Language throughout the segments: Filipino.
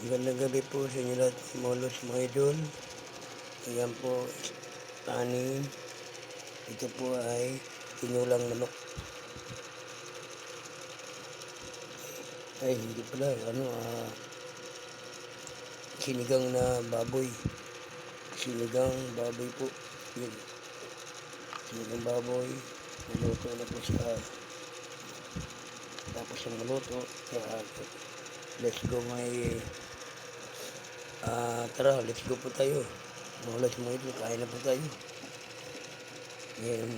Magandang gabi po sa inyo lahat mga lods mga idol. Ayan po, kanin. Ito po ay tinulang manok. Ay, hindi pala. Ano, ah, sinigang na baboy. Sinigang baboy po. Yun. Sinigang baboy. Maluto na po siya. Tapos yung maluto. Kaya, let's go may Ah, tara, let's go po tayo. Mga lods mga idol, kain na po tayo. Ayan,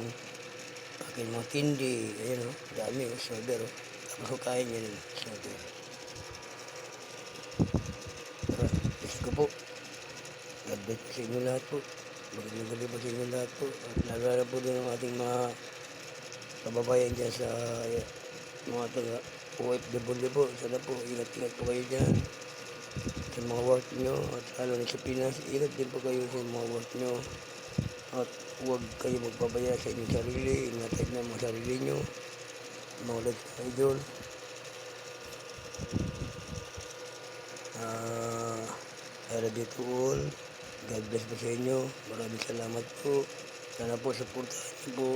aking mga tindi, ayan o, dami o, sober o. Tapos ko kain yan, sober. Tara, let's go po. God bless sa inyo lahat po. Magandang gabi po sa inyo lahat po. At lalo na po din ang ating mga kababayan dyan sa mga taga OFW po. Sana po, ingat-ingat po kayo dyan sa mga work nyo at lalo na sa Pinas, ingat din po kayo sa mga work nyo at huwag kayo magpabaya sa inyong sarili, ingatan na mga sarili nyo, mga na idol. Ah, I love you to all. God bless po sa inyo. Maraming salamat po. Sana po supportahan niyo po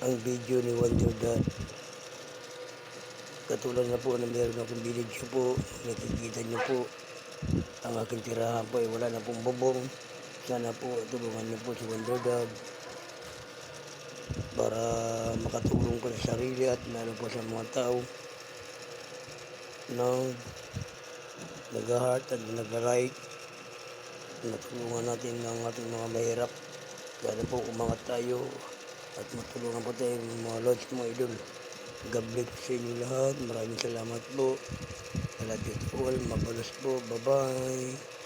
ang video ni Wonder Dad. Katulad na po na meron akong video po, nakikita niyo po ang aking tirahan po ay wala na pong bubong. Sana po tulungan niyo po si Wonder Dad para makatulong ko sa sarili at lalo po sa mga tao na nag-heart at nag-right. Natulungan natin ang ating mga mahirap. Sana po umangat tayo at matulungan po tayo ng mga lodge mga idol God bless sa inyo lahat. Maraming salamat po. Love you all mabalos po. Bye bye